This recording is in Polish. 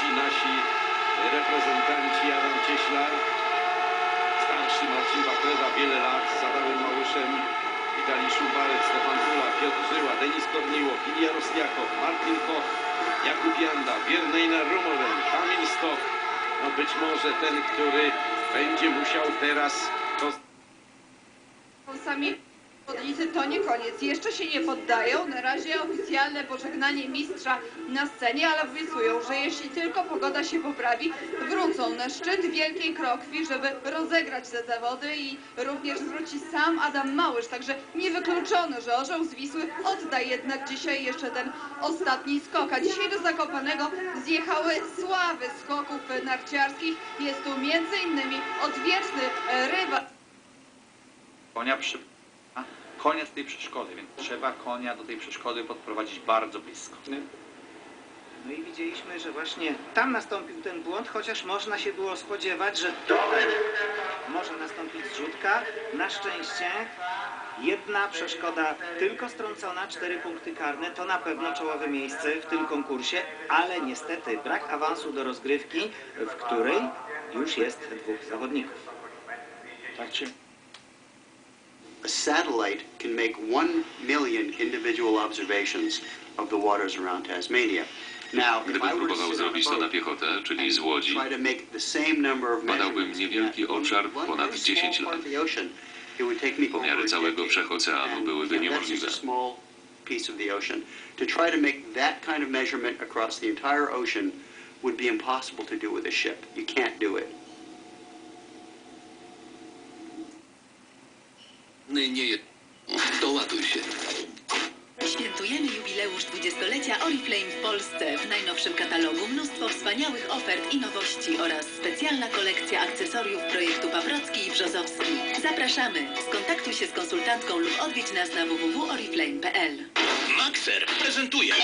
ci nasi reprezentanci Adam Cieślar, starszy Marcin Bakreda, wiele lat, z Adamem Małyszem, Witali Szumbarek, Stefan Pula, Piotr Żyła, Denis Korniłow, Ilija Rosjakow, Martin Koch, Jakub Janda, Wiernejna Rumowen, Kamil Stok, no być może ten, który będzie musiał teraz... To... Sami to nie koniec. Jeszcze się nie poddają. Na razie oficjalne pożegnanie mistrza na scenie, ale obiecują, że jeśli tylko pogoda się poprawi, wrócą na szczyt Wielkiej Krokwi, żeby rozegrać te zawody i również wróci sam Adam Małysz. Także niewykluczone, że orzeł z Wisły odda jednak dzisiaj jeszcze ten ostatni skok. A dzisiaj do Zakopanego zjechały sławy skoków narciarskich. Jest tu między innymi odwieczny rywal. konia przy... a, koniec tej przeszkody, więc trzeba konia do tej przeszkody podprowadzić bardzo blisko. No i widzieliśmy, że właśnie tam nastąpił ten błąd, chociaż można się było spodziewać, że tutaj może nastąpić zrzutka. Na szczęście jedna przeszkoda tylko strącona, cztery punkty karne, to na pewno czołowe miejsce w tym konkursie, ale niestety brak awansu do rozgrywki, w której już jest dwóch zawodników. Tak czy... satellite can make 1 million individual observations of the waters around Tasmania. Now, Gdybym próbował zrobić to na piechotę, czyli z łodzi, badałbym niewielki obszar ponad 10 lat. Pomiary całego wszechoceanu byłyby niemożliwe. Piece of the ocean. To try to make that kind of measurement across the entire ocean would be impossible to do with a ship. You can't do it. Nie, nie, doładuj się. Świętujemy jubileusz 20-lecia Oriflame w Polsce. W najnowszym katalogu mnóstwo wspaniałych ofert i nowości oraz specjalna kolekcja akcesoriów projektu Paprocki i Brzozowski. Zapraszamy! Skontaktuj się z konsultantką lub odwiedź nas na www.oriflame.pl Maxer prezentuje